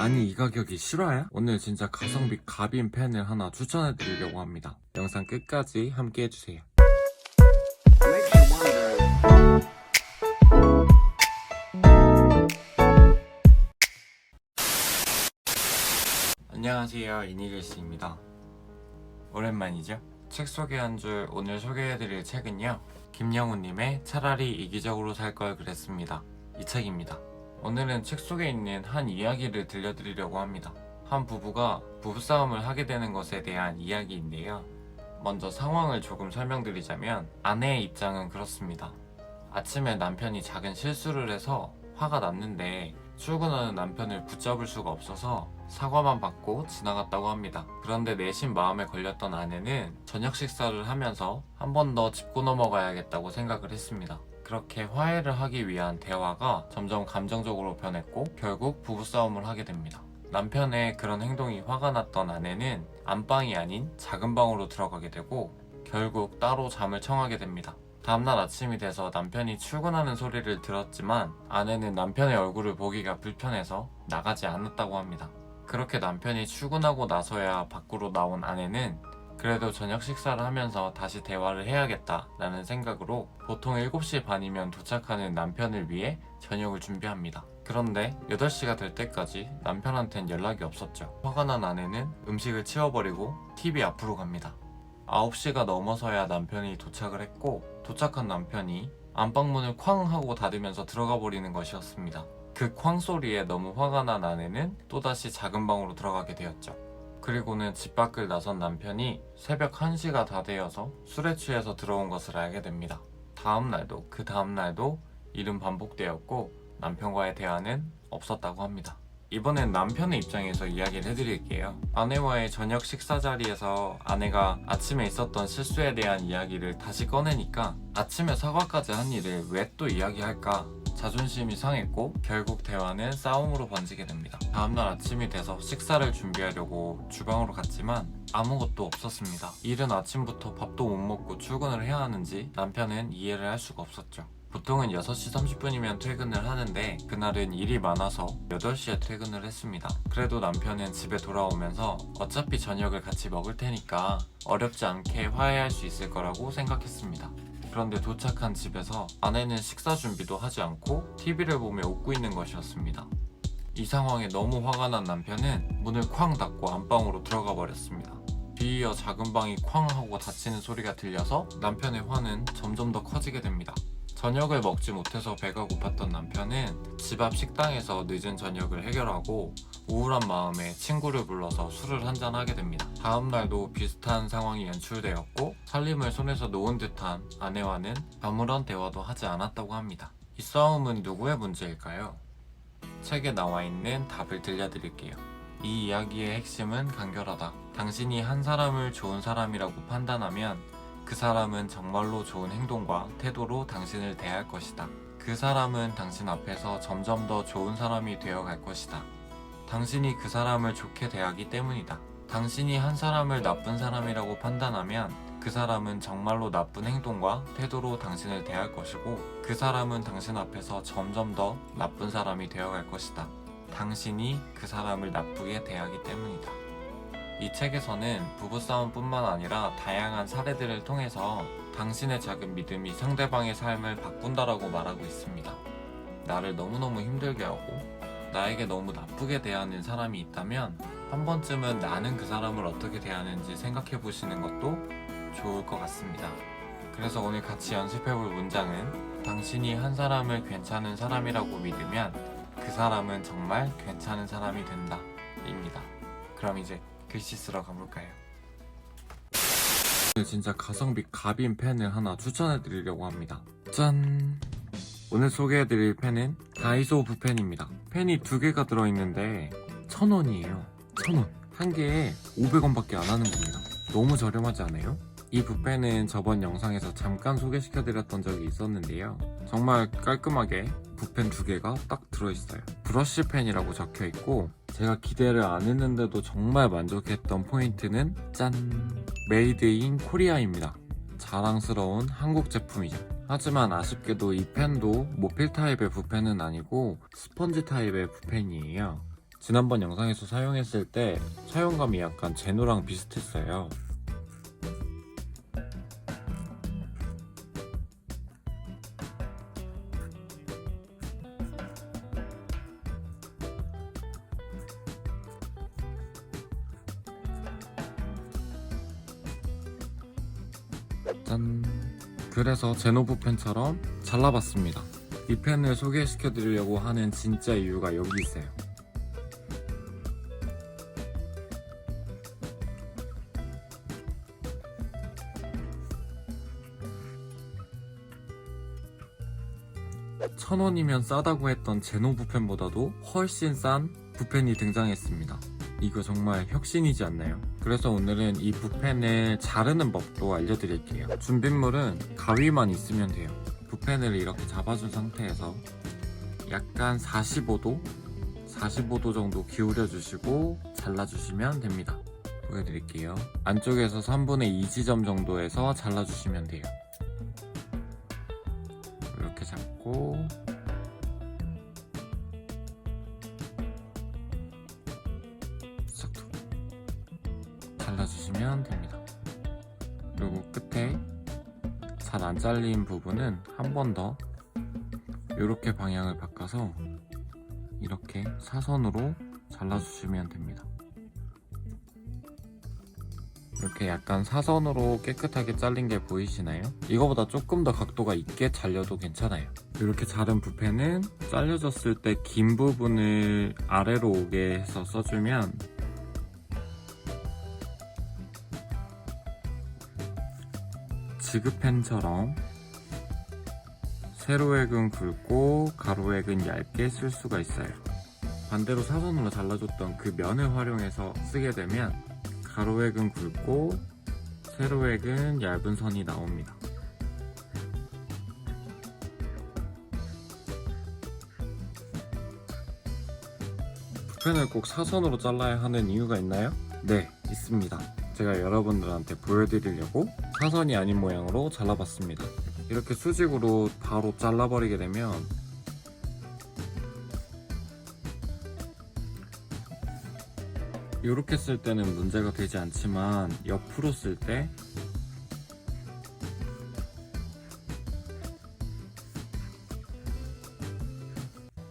아니 이 가격이 실화야? 오늘 진짜 가성비 갑인 펜을 하나 추천해 드리려고 합니다. 영상 끝까지 함께 해주세요. 안녕하세요 이니글스입니다. 오랜만이죠? 책 소개 한 줄 오늘 소개해드릴 책은요 김영우님의 차라리 이기적으로 살 걸 그랬습니다. 이 책입니다. 오늘은 책 속에 있는 한 이야기를 들려드리려고 합니다. 한 부부가 부부싸움을 하게 되는 것에 대한 이야기인데요. 먼저 상황을 조금 설명드리자면 아내의 입장은 그렇습니다. 아침에 남편이 작은 실수를 해서 화가 났는데 출근하는 남편을 붙잡을 수가 없어서 사과만 받고 지나갔다고 합니다. 그런데 내심 마음에 걸렸던 아내는 저녁 식사를 하면서 한 번 더 짚고 넘어가야겠다고 생각을 했습니다. 그렇게 화해를 하기 위한 대화가 점점 감정적으로 변했고 결국 부부싸움을 하게 됩니다. 남편의 그런 행동이 화가 났던 아내는 안방이 아닌 작은 방으로 들어가게 되고 결국 따로 잠을 청하게 됩니다. 다음날 아침이 돼서 남편이 출근하는 소리를 들었지만 아내는 남편의 얼굴을 보기가 불편해서 나가지 않았다고 합니다. 그렇게 남편이 출근하고 나서야 밖으로 나온 아내는 그래도 저녁 식사를 하면서 다시 대화를 해야겠다라는 생각으로 보통 7시 반이면 도착하는 남편을 위해 저녁을 준비합니다. 그런데 8시가 될 때까지 남편한텐 연락이 없었죠. 화가 난 아내는 음식을 치워버리고 TV 앞으로 갑니다. 9시가 넘어서야 남편이 도착을 했고 도착한 남편이 안방문을 쾅 하고 닫으면서 들어가 버리는 것이었습니다. 그 쾅 소리에 너무 화가 난 아내는 또다시 작은 방으로 들어가게 되었죠. 그리고는 집 밖을 나선 남편이 새벽 1시가 다 되어서 술에 취해서 들어온 것을 알게 됩니다. 다음 날도 그 다음 날도 일은 반복되었고 남편과의 대화는 없었다고 합니다. 이번엔 남편의 입장에서 이야기를 해드릴게요. 아내와의 저녁 식사 자리에서 아내가 아침에 있었던 실수에 대한 이야기를 다시 꺼내니까 아침에 사과까지 한 일을 왜 또 이야기할까 자존심이 상했고 결국 대화는 싸움으로 번지게 됩니다. 다음날 아침이 돼서 식사를 준비하려고 주방으로 갔지만 아무것도 없었습니다. 일은 아침부터 밥도 못 먹고 출근을 해야 하는지 남편은 이해를 할 수가 없었죠. 보통은 6시 30분이면 퇴근을 하는데 그날은 일이 많아서 8시에 퇴근을 했습니다. 그래도 남편은 집에 돌아오면서 어차피 저녁을 같이 먹을 테니까 어렵지 않게 화해할 수 있을 거라고 생각했습니다. 그런데 도착한 집에서 아내는 식사 준비도 하지 않고 TV를 보며 웃고 있는 것이었습니다. 이 상황에 너무 화가 난 남편은 문을 쾅 닫고 안방으로 들어가 버렸습니다. 뒤이어 작은 방이 쾅 하고 닫히는 소리가 들려서 남편의 화는 점점 더 커지게 됩니다. 저녁을 먹지 못해서 배가 고팠던 남편은 집 앞 식당에서 늦은 저녁을 해결하고 우울한 마음에 친구를 불러서 술을 한잔 하게 됩니다. 다음 날도 비슷한 상황이 연출되었고 살림을 손에서 놓은 듯한 아내와는 아무런 대화도 하지 않았다고 합니다. 이 싸움은 누구의 문제일까요? 책에 나와 있는 답을 들려드릴게요. 이 이야기의 핵심은 간결하다. 당신이 한 사람을 좋은 사람이라고 판단하면 그 사람은 정말로 좋은 행동과 태도로 당신을 대할 것이다. 그 사람은 당신 앞에서 점점 더 좋은 사람이 되어 갈 것이다. 당신이 그 사람을 좋게 대하기 때문이다. 당신이 한 사람을 나쁜 사람이라고 판단하면 그 사람은 정말로 나쁜 행동과 태도로 당신을 대할 것이고 그 사람은 당신 앞에서 점점 더 나쁜 사람이 되어 갈 것이다. 당신이 그 사람을 나쁘게 대하기 때문이다. 이 책에서는 부부싸움뿐만 아니라 다양한 사례들을 통해서 당신의 작은 믿음이 상대방의 삶을 바꾼다라고 말하고 있습니다. 나를 너무너무 힘들게 하고 나에게 너무 나쁘게 대하는 사람이 있다면 한 번쯤은 나는 그 사람을 어떻게 대하는지 생각해 보시는 것도 좋을 것 같습니다. 그래서 오늘 같이 연습해 볼 문장은 당신이 한 사람을 괜찮은 사람이라고 믿으면 그 사람은 정말 괜찮은 사람이 된다. 입니다. 그럼 이제 글씨 쓰러 가볼까요? 오늘 진짜 가성비 갑인 펜을 하나 추천해 드리려고 합니다. 짠! 오늘 소개해 드릴 펜은 다이소 붓펜입니다. 펜이 두 개가 들어있는데 천 원이에요. 천 원. 한 개에 500원밖에 안 하는 겁니다. 너무 저렴하지 않아요? 이 붓펜은 저번 영상에서 잠깐 소개시켜 드렸던 적이 있었는데요. 정말 깔끔하게 붓펜 두 개가 딱 들어있어요. 브러쉬 펜이라고 적혀 있고 제가 기대를 안 했는데도 정말 만족했던 포인트는 짠! 메이드 인 코리아입니다. 자랑스러운 한국 제품이죠. 하지만 아쉽게도 이 펜도 모필 타입의 붓펜은 아니고 스펀지 타입의 붓펜이에요. 지난번 영상에서 사용했을 때 사용감이 약간 제노랑 비슷했어요. 그래서 제노브 펜처럼 잘라봤습니다. 이 펜을 소개시켜 드리려고 하는 진짜 이유가 여기 있어요. 천 원이면 싸다고 했던 제노 붓펜보다도 훨씬 싼 붓펜이 등장했습니다. 이거 정말 혁신이지 않나요? 그래서 오늘은 이 붓펜을 자르는 법도 알려드릴게요. 준비물은 가위만 있으면 돼요. 붓펜을 이렇게 잡아준 상태에서 약간 45도, 45도 정도 기울여 주시고 잘라주시면 됩니다. 보여드릴게요. 안쪽에서 3분의 2 지점 정도에서 잘라주시면 돼요. 이렇게 잡고 잘라주시면 됩니다. 그리고 끝에 잘 안 잘린 부분은 한 번 더 이렇게 방향을 바꿔서 이렇게 사선으로 잘라주시면 됩니다. 이렇게 약간 사선으로 깨끗하게 잘린 게 보이시나요? 이거보다 조금 더 각도가 있게 잘려도 괜찮아요. 이렇게 자른 붓펜은 잘려졌을 때 긴 부분을 아래로 오게 해서 써주면 지그펜처럼 세로액은 굵고 가로액은 얇게 쓸 수가 있어요. 반대로 사선으로 잘라줬던 그 면을 활용해서 쓰게 되면 가로액은 굵고 세로액은 얇은 선이 나옵니다. 붓펜을 꼭 사선으로 잘라야 하는 이유가 있나요? 네, 있습니다. 제가 여러분들한테 보여드리려고 사선이 아닌 모양으로 잘라봤습니다. 이렇게 수직으로 바로 잘라버리게 되면 이렇게 쓸 때는 문제가 되지 않지만 옆으로 쓸 때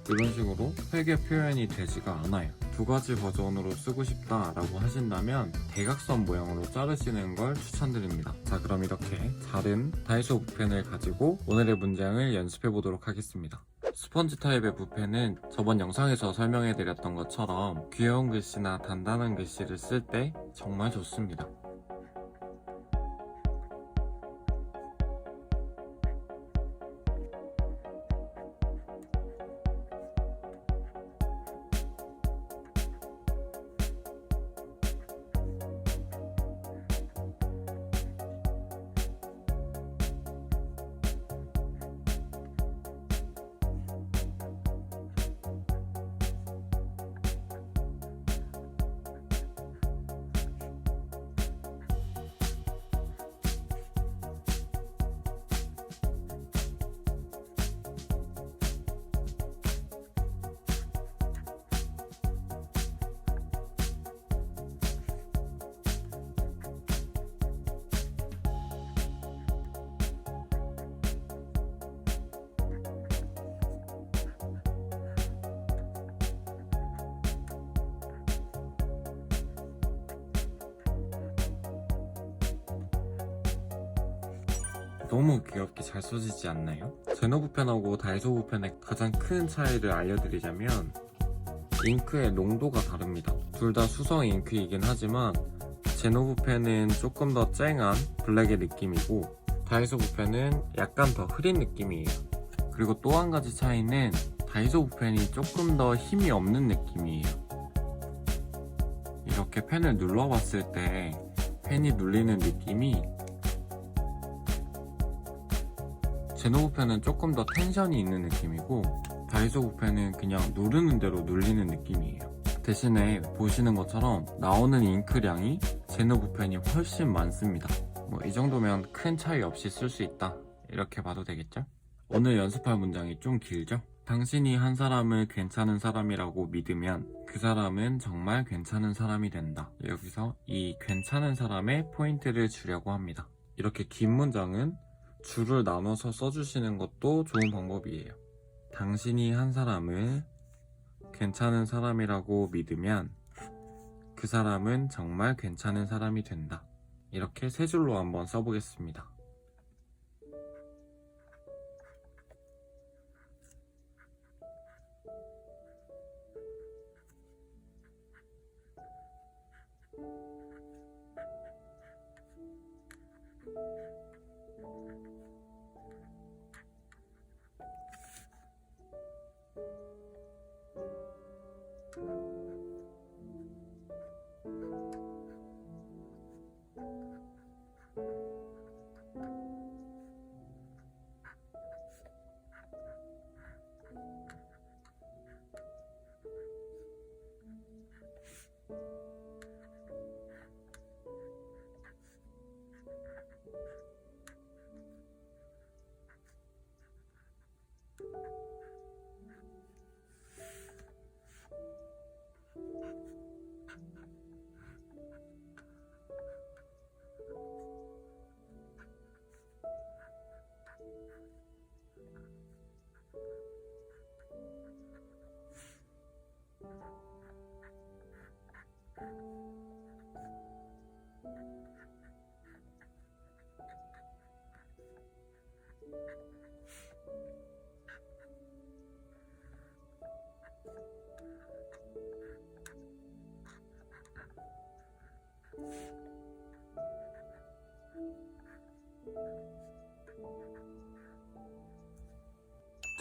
이런 식으로 회계 표현이 되지가 않아요. 두 가지 버전으로 쓰고 싶다라고 하신다면 대각선 모양으로 자르시는 걸 추천드립니다. 자 그럼 이렇게 자른 다이소 붓펜을 가지고 오늘의 문장을 연습해 보도록 하겠습니다. 스펀지 타입의 붓펜은 저번 영상에서 설명해 드렸던 것처럼 귀여운 글씨나 단단한 글씨를 쓸 때 정말 좋습니다. 너무 귀엽게 잘 써지지 않나요? 제노 붓펜하고 다이소 붓펜의 가장 큰 차이를 알려드리자면 잉크의 농도가 다릅니다. 둘 다 수성 잉크이긴 하지만 제노 붓펜은 조금 더 쨍한 블랙의 느낌이고 다이소 붓펜은 약간 더 흐린 느낌이에요. 그리고 또 한 가지 차이는 다이소 붓펜이 조금 더 힘이 없는 느낌이에요. 이렇게 펜을 눌러봤을 때 펜이 눌리는 느낌이 펜은 조금 더 텐션이 있는 느낌이고 다이소 펜은 그냥 누르는 대로 눌리는 느낌이에요. 대신에 보시는 것처럼 나오는 잉크량이 제노브 펜이 훨씬 많습니다. 뭐 이 정도면 큰 차이 없이 쓸 수 있다 이렇게 봐도 되겠죠? 오늘 연습할 문장이 좀 길죠? 당신이 한 사람을 괜찮은 사람이라고 믿으면 그 사람은 정말 괜찮은 사람이 된다. 여기서 이 괜찮은 사람의 포인트를 주려고 합니다. 이렇게 긴 문장은 줄을 나눠서 써주시는 것도 좋은 방법이에요. 당신이 한 사람을 괜찮은 사람이라고 믿으면 그 사람은 정말 괜찮은 사람이 된다. 이렇게 세 줄로 한번 써보겠습니다.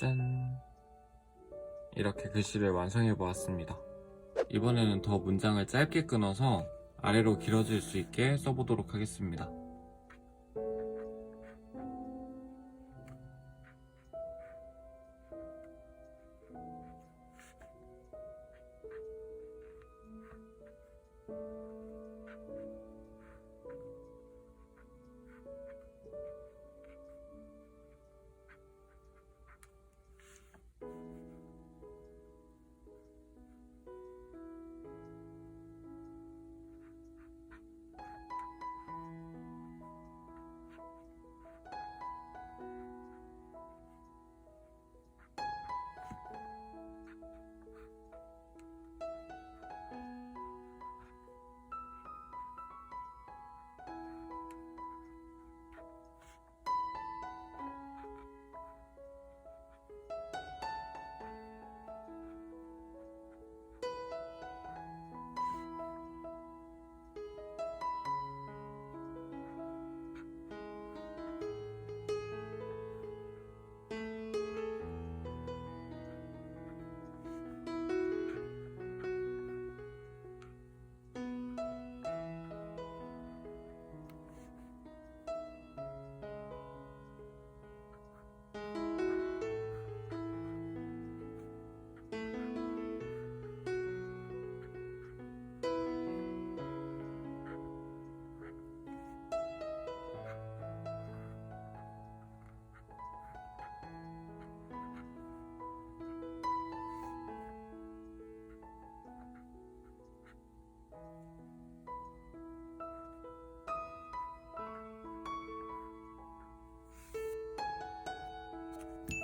짠. 이렇게 글씨를 완성해 보았습니다. 이번에는 더 문장을 짧게 끊어서 아래로 길어질 수 있게 써보도록 하겠습니다.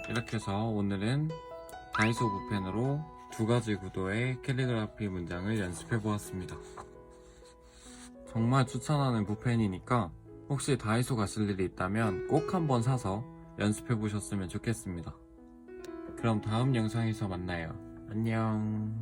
이렇게 해서 오늘은 다이소 붓펜으로 두 가지 구도의 캘리그라피 문장을 연습해 보았습니다. 정말 추천하는 붓펜이니까 혹시 다이소 가실 일이 있다면 꼭 한번 사서 연습해 보셨으면 좋겠습니다. 그럼 다음 영상에서 만나요. 안녕.